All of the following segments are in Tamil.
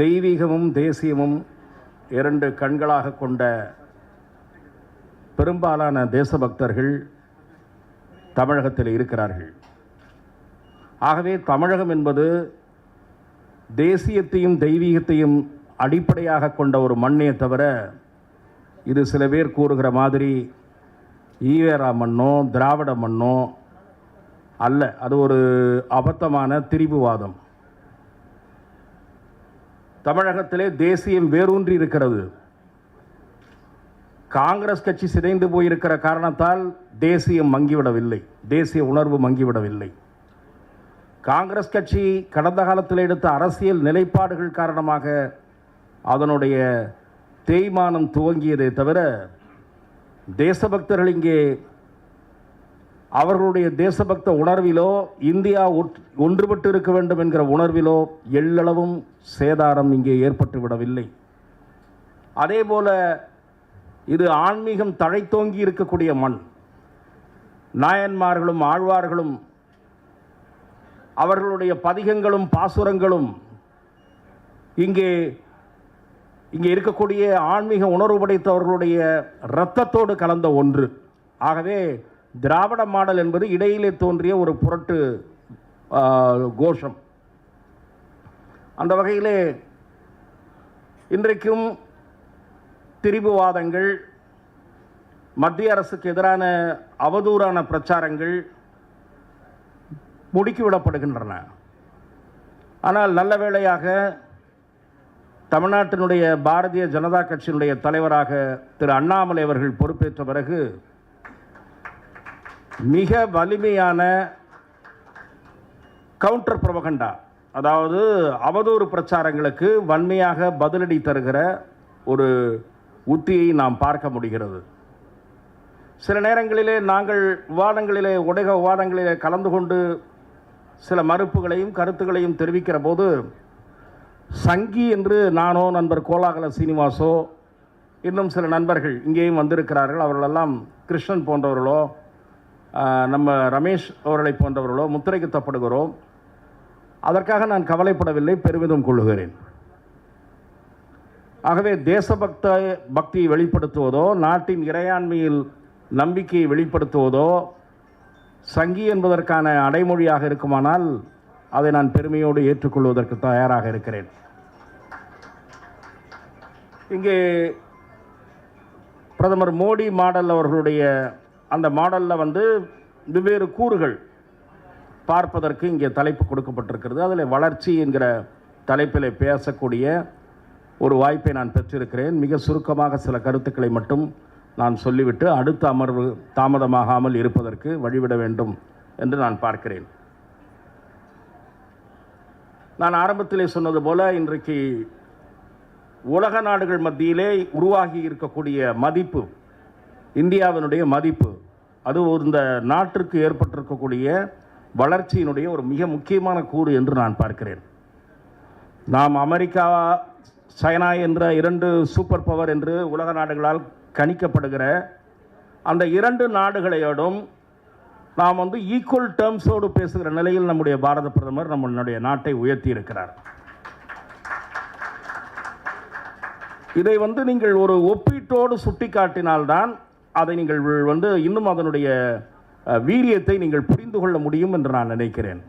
தெய்வீகமும் தேசியமும் இரண்டு கண்களாக கொண்ட பெரும்பாலான தேசபக்தர்கள் தமிழகத்தில் இருக்கிறார்கள். ஆகவே தமிழகம் என்பது தேசியத்தையும் தெய்வீகத்தையும் அடிப்படையாக கொண்ட ஒரு மண்ணே தவிர இது சில பேர் கூறுகிற மாதிரி ஈவேரா மண்ணோ திராவிட மண்ணோ அல்ல. அது ஒரு அபத்தமான திரிபுவாதம். தமிழகத்திலே தேசியம் வேரூன்றி இருக்கிறது. காங்கிரஸ் கட்சி சிதைந்து போயிருக்கிற காரணத்தால் தேசியம் மங்கிவிடவில்லை. தேசிய உணர்வு மங்கிவிடவில்லை. காங்கிரஸ் கட்சி கடந்த காலத்தில் எடுத்த அரசியல் நிலைப்பாடுகள் காரணமாக அதனுடைய தேய்மானம் துவங்கியதே தவிர தேசபக்தர்கள் இங்கே அவர்களுடைய தேசபக்த உணர்விலோ இந்தியா ஒற்- ஒன்றுபட்டு இருக்க வேண்டும் என்கிற உணர்விலோ எள்ளளவும் சேதாரம் இங்கே ஏற்பட்டு விடவில்லை அதேபோல இது ஆன்மீகம் தழைத்தோங்கி இருக்கக்கூடிய மண். நாயன்மார்களும் ஆழ்வார்களும் அவர்களுடைய பதிகங்களும் பாசுரங்களும் இங்கே இங்கே இருக்கக்கூடிய ஆன்மீக உணர்வு படைத்தவர்களுடைய இரத்தத்தோடு கலந்த ஒன்று. ஆகவே திராவிட மாடல் என்பது இடையிலே தோன்றிய ஒரு புரட்டு கோஷம். அந்த வகையிலே இன்றைக்கும் திரிபுவாதங்கள் மத்திய அரசுக்கு எதிரான அவதூறான பிரச்சாரங்கள் முடுக்கிவிடப்படுகின்றன ஆனால் நல்ல வேளையாக தமிழ்நாட்டினுடைய பாரதிய ஜனதா கட்சியினுடைய தலைவராக திரு அண்ணாமலை அவர்கள் பொறுப்பேற்ற பிறகு மிக வலிமையான கவுண்டர் புரபகண்டா அதாவது அவதூறு பிரச்சாரங்களுக்கு வன்மையாக பதிலடி தருகிற ஒரு உத்தியை நாம் பார்க்க முடிகிறது. சில நேரங்களிலே நாங்கள் விவாதங்களிலே உடைக விவாதங்களிலே கலந்து கொண்டு சில மறுப்புகளையும் கருத்துக்களையும் தெரிவிக்கிற போது சங்கி என்று நானோ நண்பர் கோலாகல சீனிவாசோ இன்னும் சில நண்பர்கள் இங்கேயும் வந்திருக்கிறார்கள். அவர்களெல்லாம் கிருஷ்ணன் போன்றவர்களோ நம்ம ரமேஷ் அவர்களை போன்றவர்களோ முத்திரை குத்தப்படுகிறோம் அதற்காக நான் கவலைப்படவில்லை பெருமிதம் கொள்ளுகிறேன் ஆகவே தேசபக்த பக்தியை வெளிப்படுத்துவதோ நாட்டின் இறையாண்மையில் நம்பிக்கையை வெளிப்படுத்துவதோ சங்கி என்பதற்கான அடைமொழியாக இருக்குமானால் அதை நான் பெருமையோடு ஏற்றுக்கொள்வதற்கு தயாராக இருக்கிறேன். இங்கே பிரதமர் மோடி மாடல் அவர்களுடைய அந்த மாடலில் வந்து வெவ்வேறு கூறுகள் பார்ப்பதற்கு இங்கே தலைப்பு கொடுக்கப்பட்டிருக்கிறது. அதில் வளர்ச்சி என்கிற தலைப்பில் பேசக்கூடிய ஒரு வாய்ப்பை நான் பெற்றிருக்கிறேன். மிக சுருக்கமாக சில கருத்துக்களை மட்டும் நான் சொல்லிவிட்டு அடுத்த அமர்வு தாமதமாகாமல் இருப்பதற்கு வழிவிட வேண்டும் என்று நான் பார்க்கிறேன். நான் ஆரம்பத்திலே சொன்னது போல இன்றைக்கு உலக நாடுகள் மத்தியிலே உருவாகி இருக்கக்கூடிய மதிப்பு இந்தியாவினுடைய மதிப்பு அது ஒரு இந்த நாட்டிற்கு ஏற்பட்டிருக்கக்கூடிய வளர்ச்சியினுடைய ஒரு மிக முக்கியமான கூறு என்று நான் பார்க்கிறேன். நாம் அமெரிக்கா சைனா என்ற இரண்டு சூப்பர் பவர் என்று உலக நாடுகளால் கணிக்கப்படுகிற அந்த இரண்டு நாடுகளையோடும் நாம் வந்து ஈக்குவல் டேர்ம்ஸோடு பேசுகிற நிலையில் நம்முடைய பாரத பிரதமர் நம்மளுடைய நாட்டை உயர்த்தி இருக்கிறார் இதை வந்து நீங்கள் ஒரு ஒப்பீட்டோடு சுட்டிக்காட்டினால்தான் அதை நீங்கள் வந்து இன்னும் அதனுடைய வீரியத்தை நீங்கள் புரிந்து கொள்ள முடியும் என்று நான் நினைக்கிறேன்.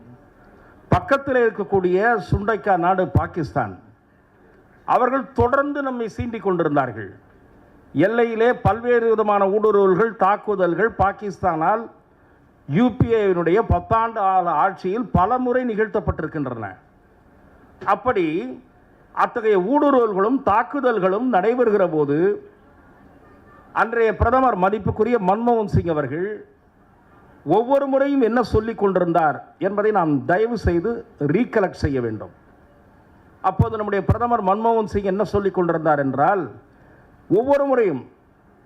பக்கத்தில் இருக்கக்கூடிய சுண்டைக்கா நாடு பாகிஸ்தான். அவர்கள் தொடர்ந்து நம்மை சீண்டிக் கொண்டிருந்தார்கள். எல்லையிலே பல்வேறு விதமான ஊடுருவல்கள் தாக்குதல்கள் பாகிஸ்தானால் யூபிஏனுடைய பத்தாண்டு கால ஆட்சியில் பல முறை நிகழ்த்தப்பட்டிருக்கின்றன. அப்படி அத்தகைய ஊடுருவல்களும் தாக்குதல்களும் நடைபெறுகிற போது அன்றைய பிரதமர் மதிப்புக்குரிய மன்மோகன் சிங் அவர்கள் ஒவ்வொரு முறையும் என்ன சொல்லிக் கொண்டிருந்தார் என்பதை நாம் தயவு செய்து ரீகலெக்ட் செய்ய வேண்டும். அப்போது நம்முடைய பிரதமர் மன்மோகன் சிங் என்ன சொல்லிக் கொண்டிருந்தார் என்றால் ஒவ்வொரு முறையும்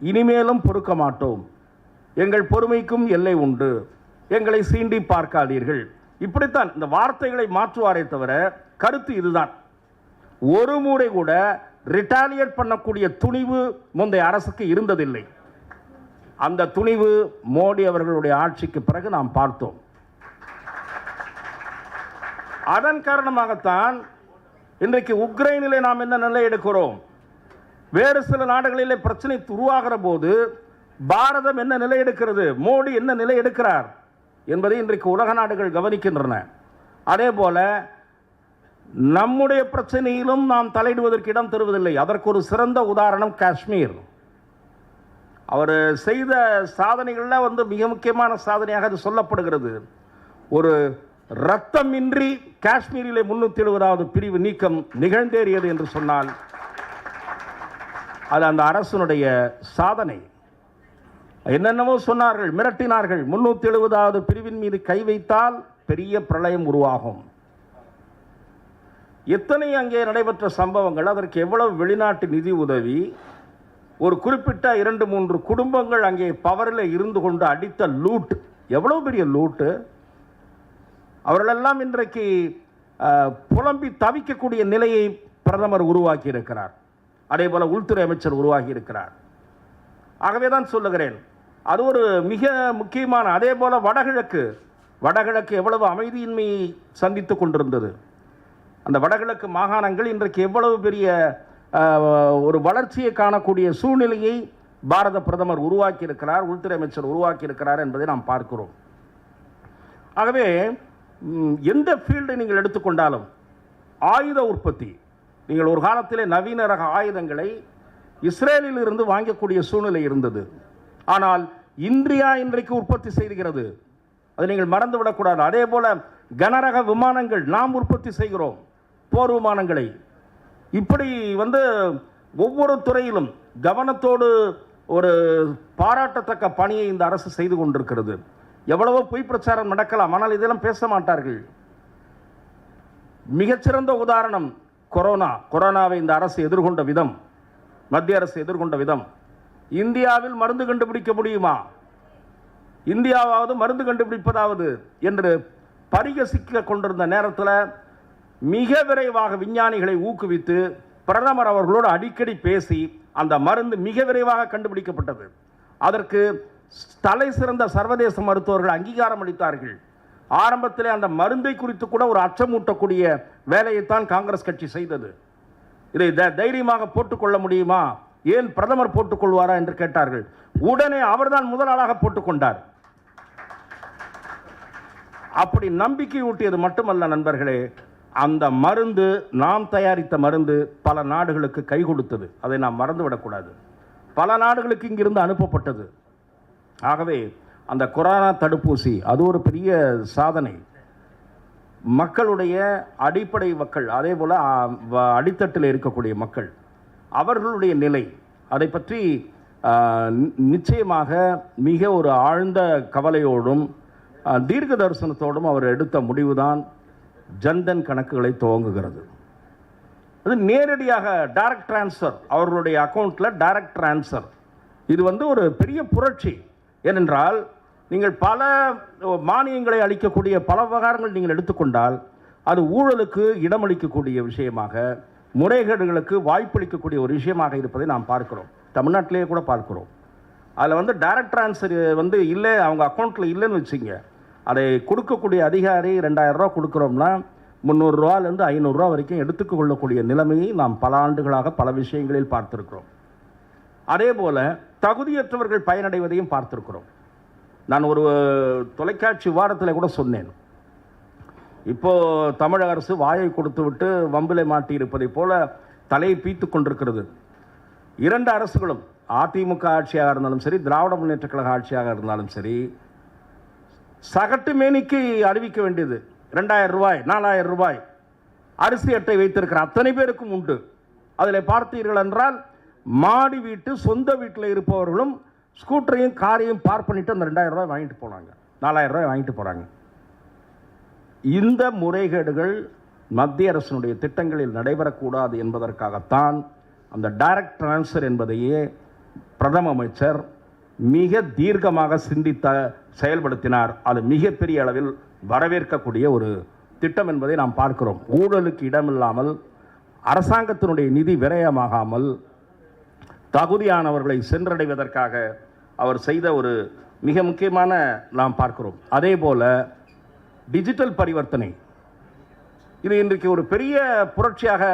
இனிமேலும் பொறுக்க மாட்டோம். எங்கள் பொறுமைக்கும் எல்லை உண்டு. எங்களை சீண்டி பார்க்காதீர்கள். இப்படித்தான் இந்த வார்த்தைகளை மாற்றுவாரே தவிர கருத்து இதுதான். ஒரு முறை கூட ரிட்டாலியேட் பண்ணக்கூடிய துணிவு முந்தைய அரசுக்கு இருந்ததில்லை. அந்த துணிவு மோடி அவர்களுடைய ஆட்சிக்கு பிறகு நாம் பார்த்தோம். அதன் காரணமாகத்தான் இன்றைக்கு உக்ரைனிலே நாம் என்ன நிலை எடுக்கிறோம்? வேறு சில நாடுகளிலே பிரச்சனை உருவாகிற போது பாரதம் என்ன நிலை எடுக்கிறது? மோடி என்ன நிலை எடுக்கிறார்? என்பதை இன்றைக்கு உலக நாடுகள் கவனிக்கின்றன. அதே போல நம்முடைய பிரச்சனையிலும் நாம் தலையிடுவதற்கு இடம் தருவதில்லை. அதற்கு ஒரு சிறந்த உதாரணம் காஷ்மீர். அவர் செய்த சாதனைகளில் வந்து மிக முக்கியமான சாதனையாக அது சொல்லப்படுகிறது. ஒரு ரத்தமின்றி காஷ்மீரிலே முன்னூத்தி எழுபதாவது பிரிவு நீக்கம் நிகழ்ந்தேறியது என்று சொன்னால் அது அந்த அரசனுடைய சாதனை. என்னென்னவோ சொன்னார்கள் மிரட்டினார்கள். முன்னூத்தி எழுபதாவது பிரிவின் மீது கை வைத்தால் பெரிய பிரளயம் உருவாகும். எத்தனை அங்கே நடைபெற்ற சம்பவங்கள் அதற்கு எவ்வளவு வெளிநாட்டு நிதி உதவி ஒரு குறிப்பிட்ட இரண்டு மூன்று குடும்பங்கள் அங்கே பவரில் இருந்து கொண்டு அடித்த லூட் எவ்வளோ பெரிய லூட்டு அவர்களெல்லாம் இன்றைக்கு புலம்பி தவிக்கக்கூடிய நிலையை பிரதமர் உருவாக்கி இருக்கிறார் அதே போல உள்துறை அமைச்சர் உருவாகி இருக்கிறார் ஆகவே தான் சொல்லுகிறேன் அது ஒரு மிக முக்கியமான அதே போல் வடகிழக்கு வடகிழக்கு எவ்வளவு அமைதியின்மையை சந்தித்துக் கொண்டிருந்தது. அந்த வடகிழக்கு மாகாணங்கள் இன்றைக்கு எவ்வளவு பெரிய ஒரு வளர்ச்சியை காணக்கூடிய சூழ்நிலையை பாரத பிரதமர் உருவாக்கி இருக்கிறார் உள்துறை அமைச்சர் உருவாக்கியிருக்கிறார் என்பதை நாம் பார்க்கிறோம். ஆகவே எந்த ஃபீல்டை நீங்கள் எடுத்துக்கொண்டாலும் ஆயுத உற்பத்தி நீங்கள் ஒரு காலத்திலே நவீன ரக ஆயுதங்களை இஸ்ரேலில் இருந்து வாங்கக்கூடிய சூழ்நிலை இருந்தது. ஆனால் இந்தியா இன்றைக்கு உற்பத்தி செய்கிறது. அதை நீங்கள் மறந்து விடக்கூடாது அதே போல கனரக விமானங்கள் நாம் உற்பத்தி செய்கிறோம். போர் விமானங்களை. இப்படி வந்து ஒவ்வொரு துறையிலும் கவனத்தோடு ஒரு பாராட்டத்தக்க பணியை இந்த அரசு செய்து கொண்டிருக்கிறது. எவ்வளவோ பொய் பிரச்சாரம் நடக்கலாம் ஆனால் இதெல்லாம் பேச மாட்டார்கள். மிகச்சிறந்த உதாரணம் கொரோனா. கொரோனாவை இந்த அரசு எதிர்கொண்ட விதம். மத்திய அரசு எதிர்கொண்ட விதம். இந்தியாவில் மருந்து கண்டுபிடிக்க முடியுமா? இந்தியாவாவது மருந்து கண்டுபிடிப்பதாவது என்று பரிகசிக்க கொண்டிருந்த நேரத்தில் மிக விரைவாக விஞ்ஞானிகளை ஊக்குவித்து பிரதமர் அவர்களோடு அடிக்கடி பேசி அந்த மருந்து மிக விரைவாக கண்டுபிடிக்கப்பட்டது. அதற்கு தலை சிறந்த சர்வதேச மருத்துவர்கள் அங்கீகாரம் அளித்தார்கள். ஆரம்பத்திலே அந்த மருந்தை குறித்து கூட ஒரு அச்சமூட்டக்கூடிய வேலையைத்தான் காங்கிரஸ் கட்சி செய்தது. இதை த- தைரியமாக போட்டுக்கொள்ள முடியுமா? ஏன் பிரதமர் போட்டுக்கொள்வாரா என்று கேட்டார்கள். உடனே அவர்தான் முதல் ஆளாக போட்டுக்கொண்டார். அப்படி நம்பிக்கை ஊட்டியது மட்டுமல்ல நண்பர்களே அந்த மருந்து நாம் தயாரித்த மருந்து பல நாடுகளுக்கு கை கொடுத்தது. அதை நாம் மறந்துவிடக்கூடாது. பல நாடுகளுக்கு இங்கிருந்து அனுப்பப்பட்டது. ஆகவே அந்த கொரோனா தடுப்பூசி அது ஒரு பெரிய சாதனை. மக்களுடைய அடிப்படை மக்கள் அதே போல் அடித்தட்டில் இருக்கக்கூடிய மக்கள் அவர்களுடைய நிலை அதை பற்றி நிச்சயமாக மிக ஒரு ஆழ்ந்த கவலையோடும் தீர்க்க தரிசனத்தோடும் அவர் எடுத்த முடிவுதான். ஜன்தன் கணக்குகளை துவங்குகிறது. அது நேரடியாக டைரக்ட் ட்ரான்ஸ்ஃபர் அவர்களுடைய அக்கௌண்ட்டில் டைரக்ட் ட்ரான்ஸ்ஃபர் இது வந்து ஒரு பெரிய புரட்சி. ஏனென்றால் நீங்கள் பல மானியங்களை அளிக்கக்கூடிய பல விவகாரங்கள் நீங்கள் எடுத்துக்கொண்டால் அது ஊழலுக்கு இடமளிக்கக்கூடிய விஷயமாக முறைகேடுகளுக்கு வாய்ப்பளிக்கக்கூடிய ஒரு விஷயமாக இருப்பதை நாம் பார்க்கிறோம். தமிழ்நாட்டிலேயே கூட பார்க்கிறோம். அதில் வந்து டைரக்ட் டிரான்ஸ்ஃபர் வந்து இல்லை அவங்க அக்கௌண்ட்டில் இல்லைன்னு வச்சுங்க அதை கொடுக்கக்கூடிய அதிகாரி ரெண்டாயிரம் ரூபா கொடுக்குறோம்னா முந்நூறுரூவாலேருந்து ஐநூறுரூவா வரைக்கும் எடுத்துக்கொள்ளக்கூடிய நிலைமையை நாம் பல ஆண்டுகளாக பல விஷயங்களில் பார்த்திருக்கிறோம். அதே போல் தகுதியற்றவர்கள் பயனடைவதையும் பார்த்துருக்கிறோம். நான் ஒரு தொலைக்காட்சி வாரத்தில் கூட சொன்னேன். இப்போ தமிழக அரசு வாயை கொடுத்து விட்டு வம்பிலை மாட்டி இருப்பதைப் போல தலையை பீத்து கொண்டிருக்கிறது. இரண்டு அரசுகளும் அதிமுக ஆட்சியாக இருந்தாலும் சரி திராவிட முன்னேற்ற கழக ஆட்சியாக இருந்தாலும் சரி சகட்டு மேனிக்கு அறிவிக்க வேண்டியது. ரெண்டாயிரம் ரூபாய் நாலாயிரம் ரூபாய். அரிசி அட்டை வைத்திருக்கிற அத்தனை பேருக்கும் உண்டு. அதில் பார்த்தீர்கள் என்றால் மாடி வீட்டு சொந்த வீட்டில் இருப்பவர்களும் ஸ்கூட்டரையும் காரையும் பார்க் பண்ணிட்டு அந்த ரெண்டாயிரம் ரூபாய் வாங்கிட்டு போனாங்க. நாலாயிரம் ரூபாய் வாங்கிட்டு போகிறாங்க இந்த முறைகேடுகள் மத்திய அரசினுடைய திட்டங்களில் நடைபெறக்கூடாது என்பதற்காகத்தான் அந்த டைரக்ட் ட்ரான்ஸ்ஃபர் என்பதையே பிரதம அமைச்சர் மிக தீர்க்கமாக சிந்தித்த செயல்படுத்தினார். அது மிகப்பெரிய அளவில் வரவேற்கக்கூடிய ஒரு திட்டம் என்பதை நாம் பார்க்கிறோம். ஊழலுக்கு இடமில்லாமல் அரசாங்கத்தினுடைய நிதி விரயமாகாமல் தகுதியானவர்களை சென்றடைவதற்காக அவர் செய்த ஒரு மிக முக்கியமான நாம் பார்க்கிறோம். அதே போல் டிஜிட்டல் பரிவர்த்தனை. இது இன்றைக்கு ஒரு பெரிய புரட்சியாக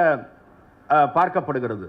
பார்க்கப்படுகிறது.